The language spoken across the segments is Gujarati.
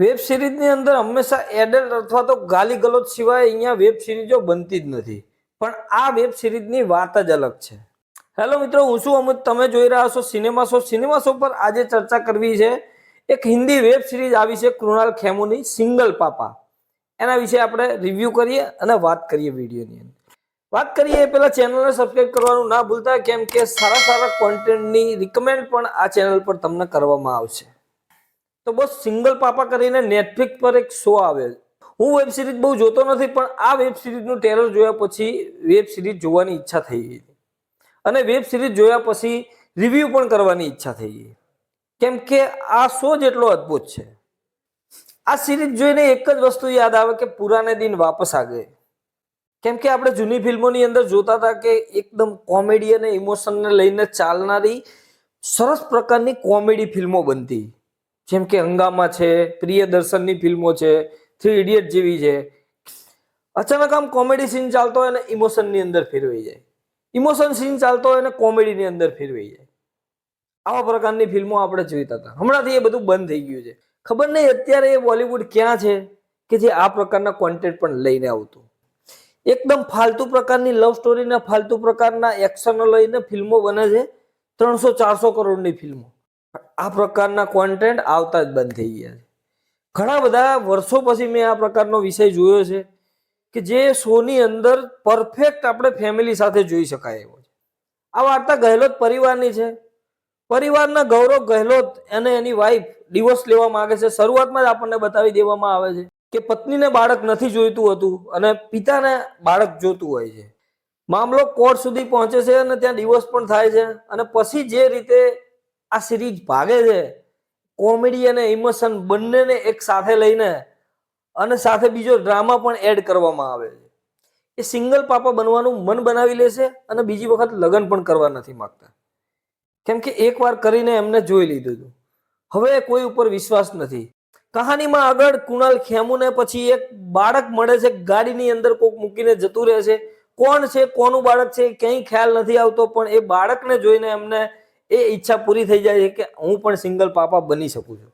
વેબ સિરીઝની અંદર હંમેશા એડલ્ટ અથવા તો ગાલી ગલોચ સિવાય અહીંયા વેબ સિરીઝો બનતી જ નથી. પણ આ વેબ સિરીઝની વાત જ અલગ છે. હેલો મિત્રો, હું શું અમુક તમે જોઈ રહ્યા છો સિનેમા શો. સિનેમા શો પર આજે ચર્ચા કરવી છે એક હિન્દી વેબ સિરીઝ આવી છે કૃણાલ ખેમુની, સિંગલ પાપા. એના વિશે આપણે રિવ્યૂ કરીએ અને વાત કરીએ વિડીયોની અંદર. વાત કરીએ એ પહેલાં ચેનલને સબસ્ક્રાઇબ કરવાનું ના ભૂલતા, કેમ કે સારા સારા કોન્ટેન્ટની રિકમેન્ડ પણ આ ચેનલ પર તમને કરવામાં આવશે. તો બસ સિંગલ પાપા કરીને નેટફ્લિક્સ પર એક શો આવે. હું વેબ સિરીઝ બહુ જોતો નથી, પણ આ વેબ સિરીઝનું ટેલર જોયા પછી વેબ સિરીઝ જોવાની ઈચ્છા થઈ ગઈ અને વેબ સિરીઝ જોયા પછી રિવ્યુ પણ કરવાની ઈચ્છા થઈ ગઈ. કેમ કે આ શો જેટલો અદ્ભુત છે. આ સિરીઝ જોઈને એક જ વસ્તુ યાદ આવે કે પુરાને દિન વાપસ આ ગયે. કેમ કે આપણે જૂની ફિલ્મોની અંદર જોતા હતા કે એકદમ કોમેડી અને ઇમોશનને લઈને ચાલનારી સરસ પ્રકારની કોમેડી ફિલ્મો બનતી. જેમ કે હંગામા છે પ્રિયદર્શનની ફિલ્મો છે થ્રી ઇડિયટ જેવી છે. અચાનક આમ કોમેડી સીન ચાલતો હોય અને ઇમોશનની અંદર ફેરવાઈ જાય. ઇમોશન સીન ચાલતો હોય અને કોમેડીની અંદર ફેરવાઈ જાય. આવા પ્રકારની ફિલ્મો આપણે જોઈતા હતા. હમણાંથી એ બધું બંધ થઈ ગયું છે. ખબર નહીં અત્યારે એ બોલિવૂડ ક્યાં છે કે જે આ પ્રકારના કોન્ટેન્ટ પણ લઈને આવતું. એકદમ ફાલતુ પ્રકારની લવ સ્ટોરીના ફાલતુ પ્રકારના એક્શનો લઈને ફિલ્મો બને છે. ત્રણસો ચારસો કરોડની ફિલ્મો. આ પ્રકારના કોન્ટેન્ટ આવતા જ બંધ થઈ ગયા છે. ઘણા બધા વર્ષો પછી મેં આ પ્રકારનો વિષય જોયો છે કે જે શોની અંદર પરફેક્ટ આપણે ફેમિલી સાથે જોઈ શકાય એવો છે. આ વાર્તા ગહેલોત પરિવારની છે. પરિવારના ગૌરવ ગહેલોત અને એની વાઈફ ડિવોર્સ લેવા માંગે છે. શરૂઆતમાં જ આપણને બતાવી દેવામાં આવે છે કે પત્નીને બાળક નથી જોઈતું હતું અને પિતાને બાળક જોતું હોય છે. મામલો કોર્ટ સુધી પહોંચે છે અને ત્યાં ડિવોર્સ પણ થાય છે અને પછી જે રીતે આ સિરીઝ ભાગે છે. કોમેડી અને ઇમોશન બંનેને એક સાથે લઈને અને સાથે બીજો ડ્રામા પણ એડ કરવામાં આવે છે. એ સિંગલ પાપા બનવાનું મન બનાવી લેશે અને બીજી વખત લગ્ન પણ કરવા નથી માંગતા. કેમ કે એકવાર કરીને એમને જોઈ લીધું હતું. હવે કોઈ ઉપર વિશ્વાસ નથી. કહાનીમાં આગળ કુણાલ ખેમુને પછી એક બાળક મળે છે, ગાડીની અંદર કોક મૂકીને જતું રહે છે. કોણ છે, કોનું બાળક છે ક્યાંય ખ્યાલ નથી આવતો, પણ એ બાળકને જોઈને એમને એ ઈચ્છા પૂરી થઈ જાય છે કે હું પણ સિંગલ પાપા બની શકું છું.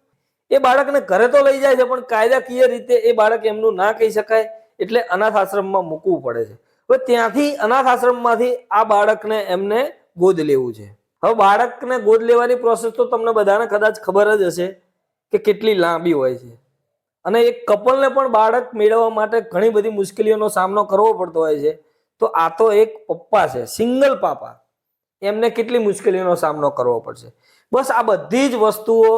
એ બાળકને ઘરે તો લઈ જાય છે, પણ કાયદાકીય રીતે એ બાળક એમનું ના કહી શકાય એટલે અનાથ આશ્રમમાં મૂકવું પડે છે. હવે ત્યાંથી અનાથ આશ્રમમાંથી આ બાળકને એમને ગોદ લેવું છે. હવે બાળકને ગોદ લેવાની પ્રોસેસ તો તમને બધાને કદાચ ખબર જ હશે કે કેટલી લાંબી હોય છે. અને એક કપલને પણ બાળક મેળવવા માટે ઘણી બધી મુશ્કેલીઓનો સામનો કરવો પડતો હોય છે. તો આ તો એક પપ્પા છે, સિંગલ પાપા. એમને કેટલી મુશ્કેલીઓનો સામનો કરવો પડશે. બસ આ બધી જ વસ્તુઓ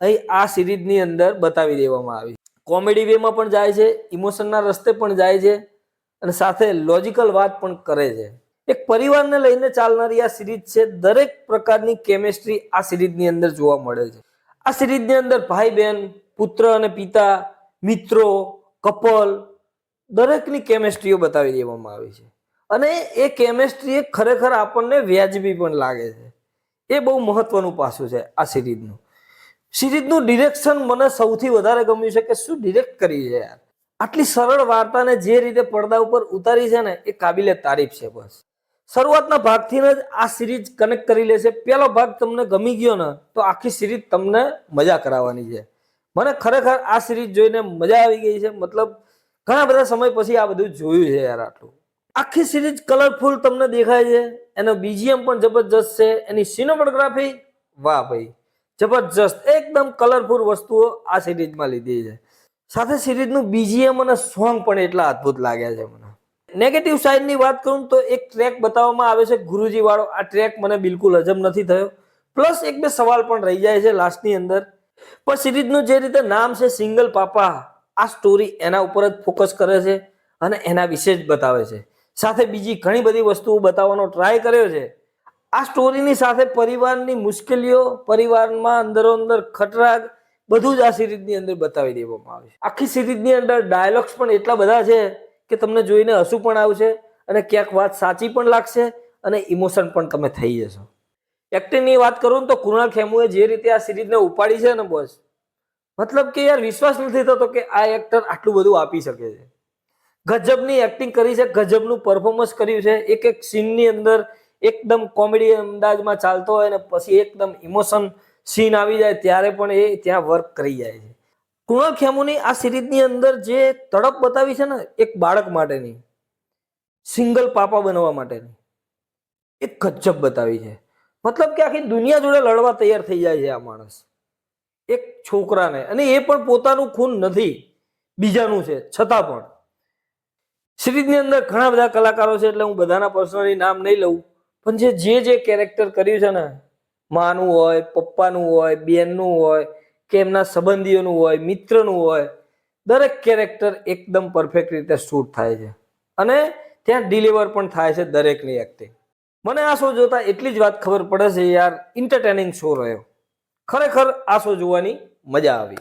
અહીં આ સિરીઝની અંદર બતાવી દેવામાં આવી કોમેડી વેમાં પણ જાય છે, ઇમોશનના રસ્તે પણ જાય છે અને સાથે લોજિકલ વાત પણ કરે છે. એક પરિવારને લઈને ચાલનારી આ સિરીઝ છે, દરેક પ્રકારની કેમેસ્ટ્રી આ સિરીઝની અંદર જોવા મળે છે. આ સિરીઝની અંદર ભાઈ બહેન પુત્ર અને પિતા, મિત્રો, કપલ દરેકની કેમેસ્ટ્રીઓ બતાવી દેવામાં આવી છે. અને એ કેમેસ્ટ્રી ખરેખર આપણને વ્યાજબી પણ લાગે છે. એ બહુ મહત્વનું પાસું છે આ સિરીઝનું. સિરીઝનું ડિરેક્શન મને સૌથી વધારે ગમ્યું છે કે શું ડિરેક્ટ કરી છે યાર. આટલી સરળ વાર્તાને જે રીતે પડદા ઉપર ઉતારી છે ને, એ કાબિલે તારીફ છે બસ. શરૂઆતના ભાગથી જ આ સિરીઝ કનેક્ટ કરી લેશે. પહેલો ભાગ તમને ગમી ગયો ને, તો આખી સિરીઝ તમને મજા કરાવવાની છે. મને ખરેખર આ સિરીઝ જોઈને મજા આવી ગઈ છે. મતલબ ઘણા બધા સમય પછી આ બધું જોયું છે યાર આટલું. આખી સિરીઝ કલરફુલ તમને દેખાય છે. એનો બીજીએમ પણ જબરજસ્ત છે. એની સિનોમોગ્રાફી વાહ ભાઈ, જબરજસ્ત. એકદમ કલરફુલ વસ્તુઓ આ સિરીઝમાં લીધી છે. સાથે સિરીઝનું બીજીએમ અને સોંગ પણ એટલા અદ્ભુત લાગ્યા છે મને. નેગેટિવ સાઈડની વાત કરું તો એક ટ્રેક બતાવવામાં આવે છે ગુરુજી વાળો આ ટ્રેક મને બિલકુલ હજમ નથી થયો. પ્લસ એક બે સવાલ પણ રહી જાય છે લાસ્ટની અંદર. પણ સિરીઝનું જે રીતે નામ છે સિંગલ પાપા આ સ્ટોરી એના ઉપર જ ફોકસ કરે છે અને એના વિશે જ બતાવે છે. સાથે બીજી ઘણી બધી વસ્તુઓ બતાવવાનો ટ્રાય કર્યો છે. આ સ્ટોરીની સાથે પરિવારની મુશ્કેલીઓ, પરિવારમાં અંદરો અંદર ખટરાગ, બધું જ આ સિરીઝની અંદર બતાવી દેવામાં આવે છે. આખી સિરીઝની અંદર ડાયલોગ્સ પણ એટલા બધા છે કે તમને જોઈને હસું પણ આવશે અને ક્યાંક વાત સાચી પણ લાગશે અને ઇમોશન પણ તમે થઈ જશો. એક્ટિંગની વાત કરું તો કૃણાલ ખેમુએ જે રીતે આ સિરીઝને ઉપાડી છે ને બોસ મતલબ કે યાર વિશ્વાસ નથી થતો કે આ એક્ટર આટલું બધું આપી શકે છે. ગજબની એક્ટિંગ કરી છે, ગજબનું પરફોર્મન્સ કર્યું છે. એક એક સીનની અંદર એકદમ કોમેડી અંદાજમાં ચાલતો હોય ને પછી એકદમ ઇમોશન સીન આવી જાય ત્યારે પણ એ ત્યાં વર્ક કરી જાય છે. કૃણાલ ખેમુની આ સિરીઝની અંદર જે તડપ બતાવી છે ને એક બાળક માટેની, સિંગલ પાપા બનવા માટેની એક ગજબ બતાવી છે. મતલબ કે આખી દુનિયા જોડે લડવા તૈયાર થઈ જાય છે આ માણસ. એક છોકરાને, અને એ પણ પોતાનું ખૂન નથી, બીજાનું છે. છતાં પણ સિરીઝની અંદર ઘણા બધા કલાકારો છે એટલે હું બધાના પર્સનલી નામ નહીં લઉં. પણ જે જે જે કેરેક્ટર કર્યું છે ને, માનું હોય, પપ્પાનું હોય, બેનનું હોય, કે એમના સંબંધીઓનું હોય, મિત્રનું હોય, દરેક કેરેક્ટર એકદમ પરફેક્ટ રીતે શૂટ થાય છે. અને ત્યાં ડિલિવર પણ થાય છે દરેકની એક્ટિંગ મને આ શો જોતા એટલી જ વાત ખબર પડે છે યાર ઇન્ટરટેનિંગ શો રહ્યો. ખરેખર આ શો જોવાની મજા આવી.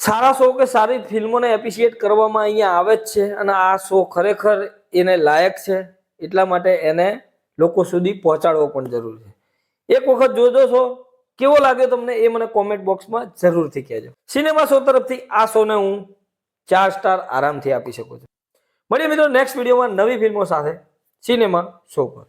સારા શો કે સારી ફિલ્મોને એપ્રિશિએટ કરવામાં અહીંયા આવે જ છે અને આ શો ખરેખર એને લાયક છે. એટલા માટે એને લોકો સુધી પહોંચાડવો પણ જરૂર છે. એક વખત જોજો છો કેવો લાગે તમને એ મને કોમેન્ટ બોક્સમાં જરૂરથી કહેજો. સિનેમા શો તરફથી આ શોને હું ચાર સ્ટાર આરામથી આપી શકું છું. મળીએ મિત્રો નેક્સ્ટ વિડીયોમાં નવી ફિલ્મો સાથે. સિનેમા શો પર.